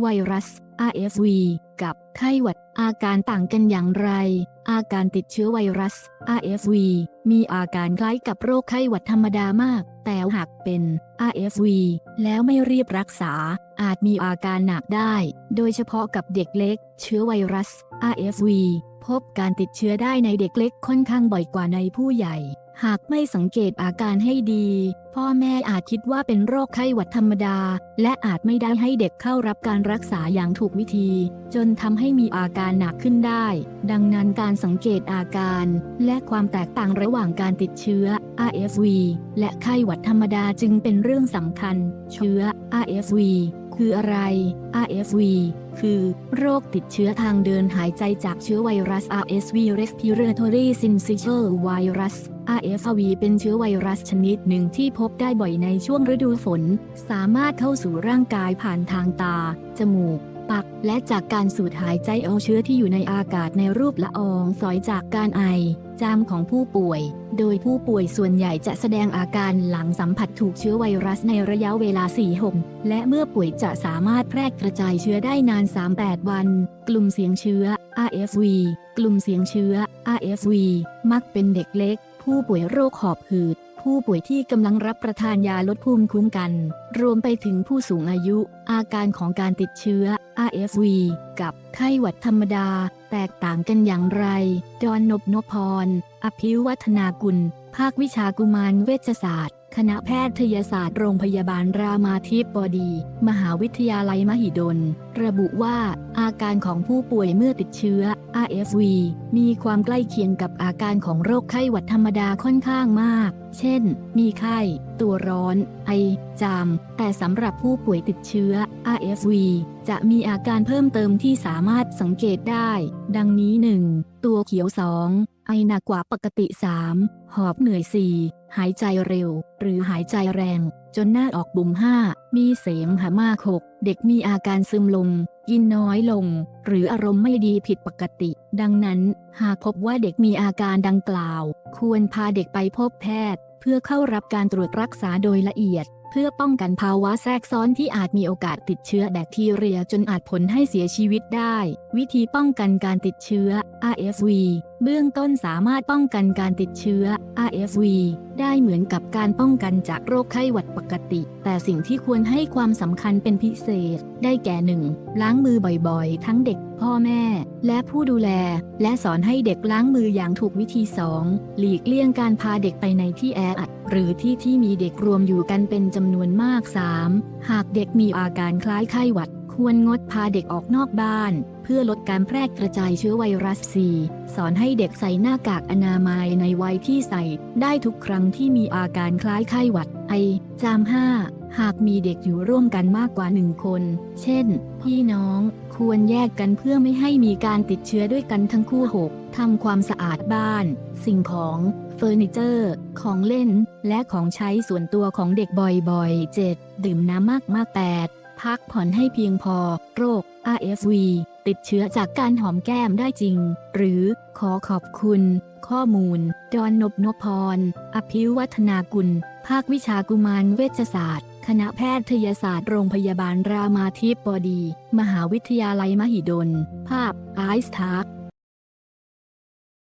ไวรัส RSV กับไข้หวัด อาการต่างกันอย่างไร อาการติดเชื้อไวรัส RSV มีอาการคล้ายกับโรคไข้หวัดธรรมดามาก แต่หากเป็น RSV แล้วไม่รีบรักษา อาจมีอาการหนักได้ โดยเฉพาะกับเด็กเล็ก เชื้อไวรัส RSV พบการติดเชื้อได้ในเด็กเล็กค่อนข้างบ่อยกว่าในผู้ใหญ่ หากไม่สังเกตอาการให้ดี พ่อแม่อาจคิดว่าเป็นโรคไข้หวัดธรรมดา และอาจไม่ได้ให้เด็กเข้ารับการรักษาอย่างถูกวิธี จนทำให้มีอาการหนักขึ้นได้ ดังนั้นการสังเกตอาการ และความแตกต่างระหว่างการติดเชื้อ RSV และไข้หวัดธรรมดาจึงเป็นเรื่องสำคัญ เชื้อ RSV คืออะไร RSV คือ โรคติดเชื้อทางเดินหายใจจากเชื้อไวรัส RSV Respiratory Syncytial Virus RSV เป็นเชื้อไวรัสชนิดหนึ่งที่พบได้บ่อยในช่วงฤดูฝน สามารถเข้าสู่ร่างกายผ่านทางตา จมูก และจากการสูดหายใจเอาเชื้อที่อยู่ในอากาศในรูปละอองฝอยจากการไอ จามของผู้ป่วย โดยผู้ป่วยส่วนใหญ่จะแสดงอาการหลังสัมผัสถูกเชื้อไวรัสในระยะเวลา4หกและเมื่อป่วยจะสามารถแพร่กระจายเชื้อได้นาน 3-8 วัน กลุ่มเสี่ยงเชื้อ RSV กลุ่มเสี่ยงเชื้อ RSV มักเป็นเด็กเล็ก ผู้ป่วยโรคหอบหืด ผู้ป่วยที่กำลังรับประทานยาลดภูมิคุ้มกัน รวมไปถึงผู้สูงอายุ อาการของการติดเชื้อ RSV กับไข้หวัดธรรมดา แตกต่างกันอย่างไร ดอนนบนพพร อภิวัฒนากุล ภาควิชากุมารเวชศาสตร์ คณะแพทยศาสตร์โรงพยาบาลรามาธิบดี มหาวิทยาลัยมหิดล ระบุว่าอาการของผู้ป่วยเมื่อติดเชื้อ RSV มีความใกล้เคียงกับอาการของโรคไข้หวัดธรรมดาค่อนข้างมาก เช่น มีไข้ ตัวร้อน ไอ จาม แต่สำหรับผู้ป่วยติดเชื้อ RSV จะมีอาการเพิ่มเติมที่สามารถสังเกตได้ ดังนี้ 1. ตัวเขียว 2. ไอหนักกว่าปกติ 3. หอบเหนื่อย 4. หายใจเร็ว หรือหายใจแรง จนหน้าออกบุ๋ม 5. มีเสมหะมาก 6. เด็กมีอาการซึมลง กินน้อยลง หรืออารมณ์ไม่ดีผิดปกติ ดังนั้น หากพบว่าเด็กมีอาการดังกล่าว ควรพาเด็กไปพบแพทย์ เพื่อเข้ารับการตรวจรักษาโดยละเอียด เพื่อป้องกันภาวะแทรกซ้อนที่อาจมีโอกาสติดเชื้อแบคทีเรียจนอาจผลให้เสียชีวิตได้ วิธีป้องกันการติดเชื้อ RSV เบื้องต้นสามารถป้องกันการติดเชื้อ RSV ได้เหมือนกับการป้องกันจากโรคไข้หวัดปกติ แต่สิ่งที่ควรให้ความสำคัญเป็นพิเศษ ได้แก่ 1. ล้างมือบ่อยๆ ทั้งเด็ก พ่อแม่ และผู้ดูแล และสอนให้เด็กล้างมืออย่างถูกวิธี 2. หลีกเลี่ยงการพาเด็กไปในที่แออัด หรือที่ที่มีเด็กรวมอยู่กันเป็นจำนวนมาก 3. หากเด็กมีอาการคล้ายไข้หวัด ควรงดพาเด็กออกนอกบ้าน เพื่อลดการแพร่กระจายเชื้อไวรัส 4. สอนให้เด็กใส่หน้ากากอนามัยในวัยที่ใส่ ได้ทุกครั้งที่มีอาการคล้ายไข้หวัดไอ จาม 5. หากมีเด็กอยู่ร่วมกันมากกว่าหนึ่งคน เช่น พี่น้องควรแยกกันเพื่อไม่ให้มีการติดเชื้อด้วยกันทั้งคู่ 6. ทำความสะอาดบ้าน สิ่งของเฟอร์นิเจอร์ ของเล่น และของใช้ส่วนตัวของเด็กบ่อยๆ 7. ดื่มน้ำมากๆ 8. พักผ่อนให้เพียงพอ โรค RSV ติดเชื้อจากการหอมแก้มได้จริง หรือขอขอบคุณ ข้อมูล ดอนนบนพพร อภิวัฒนากุล ภาควิชากุมารเวชศาสตร์ คณะแพทยศาสตร์โรงพยาบาลรามาธิบดี มหาวิทยาลัยมหิดล ภาพไอซ์ทาร์